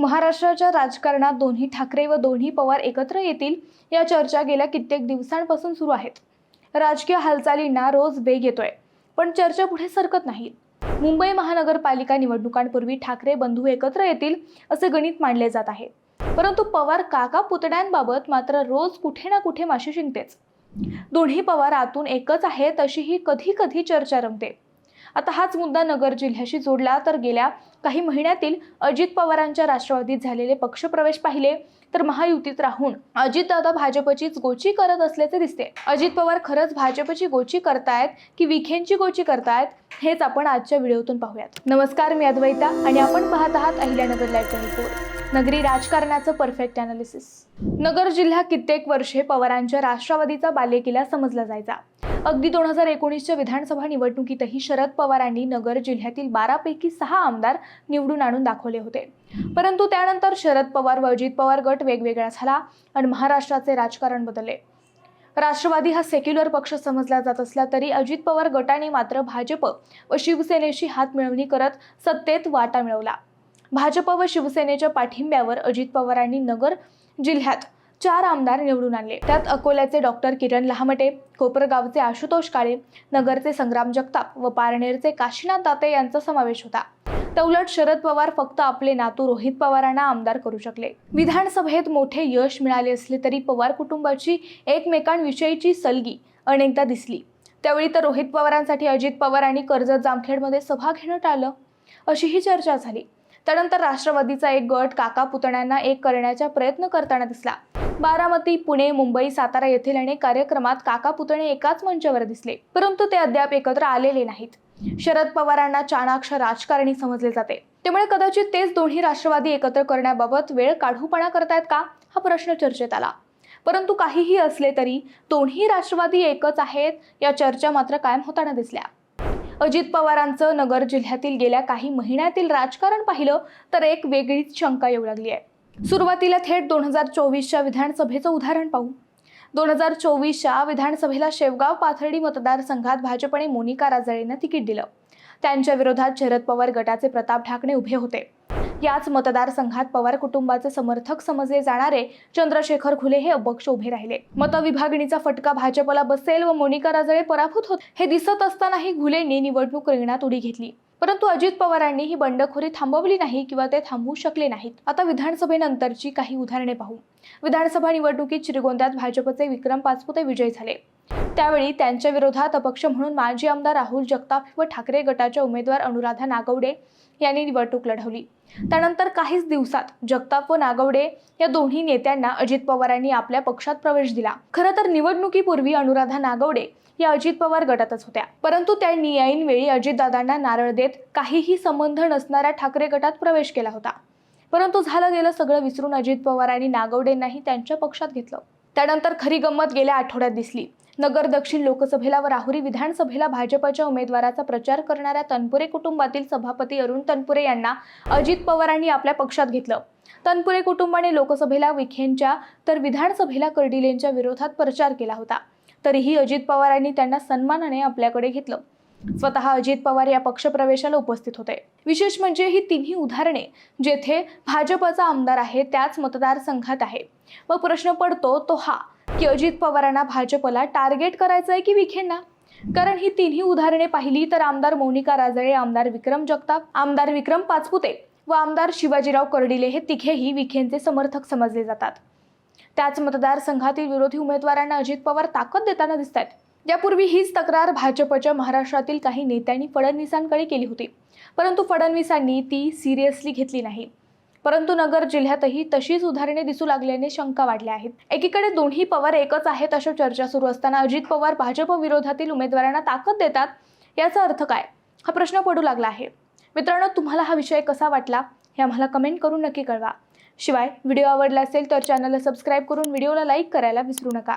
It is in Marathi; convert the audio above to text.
महाराष्ट्राच्या राजकारणात दोन्ही ठाकरे व दोन्ही पवार एकत्र येतील या चर्चा गेल्या कित्येक दिवसांपासून सुरू आहेत. राजकीय हालचालींना रोज वेग येतोय पण चर्चा पुढे सरकत नाही. मुंबई महानगरपालिका निवडणुकांपूर्वी ठाकरे बंधू एकत्र येतील असे गणित मांडले जात आहे. परंतु पवार काका पुतण्यांबाबत मात्र रोज कुठे ना कुठे माशी शिंकतेच. दोन्ही पवार आतून एकच आहेत अशी ही कधी कधी चर्चा रंगते. आता हाच मुद्दा नगर जिल्ह्याशी जोडला तर गेल्या काही महिन्यातील अजित पवारांच्या राष्ट्रवादीत झालेले पक्षप्रवेश पाहिले तर महायुतीत राहून अजितदादा भाजपचीच गोची करत असल्याचे दिसते. अजित पवार खरंच भाजपची गोची करतायत की विखेंची गोची करतायत हेच आपण आजच्या व्हिडिओतून पाहूयात. नमस्कार मी अद्वैता आणि आपण पाहत आहात अहिल्यानगर लाईव्ह ट्वेंटी फोर नगरी राजकारणाचं परफेक्ट अनालिसिस नगर जिल्हा कित्येक वर्षे पवारांच्या राष्ट्रवादीचा बालेकिला समजला जायचा. अगदी दोन हजार एकोणीसच्या विधानसभा निवडणुकीतही शरद पवारांनी नगर जिल्ह्यातील बारापैकी सहा आमदार निवडून आणून दाखवले होते. परंतु त्यानंतर शरद पवार व अजित पवार गट वेगवेगळा झाला आणि महाराष्ट्राचे राजकारण बदलले. राष्ट्रवादी हा सेक्युलर पक्ष समजला जात असला तरी अजित पवार गटाने मात्र भाजप व शिवसेनेशी हातमिळवणी करत सत्तेत वाटा मिळवला. भाजप व शिवसेनेच्या पाठिंब्यावर अजित पवारांनी नगर जिल्ह्यात चार आमदार निवडून आणले. त्यात अकोल्याचे डॉक्टर किरण लहामटे कोपरगावचे आशुतोष काळे नगरचे संग्राम जगताप व पारनेरचे काशीनाथ दाते यांचा समावेश होता. तौलट शरद पवार फक्त आपले नातू रोहित पवारांना आमदार करू शकले. विधानसभेत मोठे यश मिळाले असले तरी पवार कुटुंबाची एकमेकांविषयीची सलगी अनेकदा दिसली. त्यावेळी तर रोहित पवारांसाठी अजित पवार आणि कर्जत जामखेडमध्ये सभा घेणं टाळलं अशीही चर्चा झाली. त्यानंतर राष्ट्रवादीचा एक गट काका पुतण्यांना एक करण्याचा प्रयत्न करताना दिसला. बारामती पुणे मुंबई सातारा येथील अनेक कार्यक्रमात काका पुतणे एकाच मंचावर दिसले. परंतु ते अद्याप एकत्र आलेले नाहीत. शरद पवारांना चाणाक्ष राजकारणी समजले जाते. त्यामुळे कदाचित तेच दोन्ही राष्ट्रवादी एकत्र करण्याबाबत वेळ काढूपणा करतायत का? हा प्रश्न चर्चेत आला. परंतु काहीही असले तरी दोन्ही राष्ट्रवादी एकच आहेत या चर्चा मात्र कायम होताना दिसल्या. अजित पवारांचं नगर जिल्ह्यातील गेल्या काही महिन्यातील राजकारण पाहिलं तर एक वेगळीच शंका येऊ लागली आहे. सुरुवातीला थेट दोन हजार चोवीसच्या विधानसभेचं उदाहरण पाहू. दोन हजार चोवीसच्या विधानसभेला शेवगाव पाथर्डी मतदारसंघात भाजपने मोनिका राजळेंना तिकीट दिलं. त्यांच्या विरोधात शरद पवार गटाचे प्रताप ढाकणे उभे होते. याच मतदारसंघात पवार कुटुंबाचे समर्थक समजले जाणारे चंद्रशेखर खुले हे अपक्ष उभे राहिले. मतविभागणीचा फटका भाजपला बसेल व मोनिका राजळे पराभूत होत हे दिसत असतानाही घुलेंनी निवडणूक रिंगणात उडी घेतली. परंतु अजित पवारांनी ही बंडखोरी थांबवली नाही किंवा ते थांबवू शकले नाहीत. आता विधानसभेनंतरची काही उदाहरणे पाहू. विधानसभा निवडणुकीत श्रीगोंद्यात भाजपचे विक्रम पाचपुते विजय झाले. त्यावेळी त्यांच्या विरोधात अपक्ष म्हणून माजी आमदार राहुल जगताप व ठाकरे गटाच्या उमेदवार अनुराधा नागवडे यांनी निवडणूक लढवली. त्यानंतर काहीच दिवसात जगताप व नागवडे या दोन्ही नेत्यांना अजित पवारांनी आपल्या पक्षात प्रवेश दिला. खरं तर निवडणुकीपूर्वी अनुराधा नागवडे या अजित पवार गटातच होत्या. परंतु त्यांनी ऐनवेळी अजितदादांना नारळ देत काहीही संबंध नसणाऱ्या ठाकरे गटात प्रवेश केला होता. परंतु झालं गेलं सगळं विसरून अजित पवारांनी नागवडेंनाही त्यांच्या पक्षात घेतलं. त्यानंतर खरी गंमत गेल्या आठवड्यात दिसली. नगर दक्षिण लोकसभेला व राहुरी विधानसभेला भाजपच्या उमेदवाराचा प्रचार करणाऱ्या तनपुरे कुटुंबातील सभापती अरुण तनपुरे यांना अजित पवारांनी आपल्या पक्षात घेतलं. तनपुरे कुटुंबाने लोकसभेला विखेंच्या तर विधानसभेला कर्डिलेंच्या विरोधात प्रचार केला होता. तरीही अजित पवारांनी त्यांना सन्मानाने आपल्याकडे घेतलं. स्वतः अजित पवार या पक्षप्रवेशाला उपस्थित होते. विशेष म्हणजे ही तिन्ही उदाहरणे जेथे भाजपचा आमदार आहे त्याच मतदारसंघात आहे. मग प्रश्न पडतो तो हा की अजित पवारांना भाजपला टार्गेट करायचं आहे की विखेंना? कारण ही तिन्ही उदाहरणे पाहिली तर आमदार मोनिका राजळे आमदार विक्रम जगताप आमदार विक्रम पाचपुते व आमदार शिवाजीराव कर्डिले हे तिघेही विखेंचे समर्थक समजले जातात. त्याच मतदारसंघातील विरोधी उमेदवारांना अजित पवार ताकद देताना दिसत आहेत यापूर्वी हीच तक्रार भाजपच्या महाराष्ट्रातील काही नेत्यांनी फडणवीसांकडे केली होती. परंतु फडणवीसांनी ती सिरियसली घेतली नाही. परंतु नगर जिल्ह्यातही तशीच उदाहरणे दिसू लागल्याने शंका वाढल्या आहेत. एकीकडे दोन्ही पवार एकच आहेत अशा चर्चा सुरू असताना अजित पवार भाजप विरोधातील उमेदवारांना ताकद देतात याचा अर्थ काय? हा प्रश्न पडू लागला आहे. मित्रांनो तुम्हाला हा विषय कसा वाटला हे आम्हाला कमेंट करून नक्की कळवा. शिवाय व्हिडिओ आवडला असेल तर चॅनलला सबस्क्राईब करून व्हिडिओला लाईक करायला विसरू नका.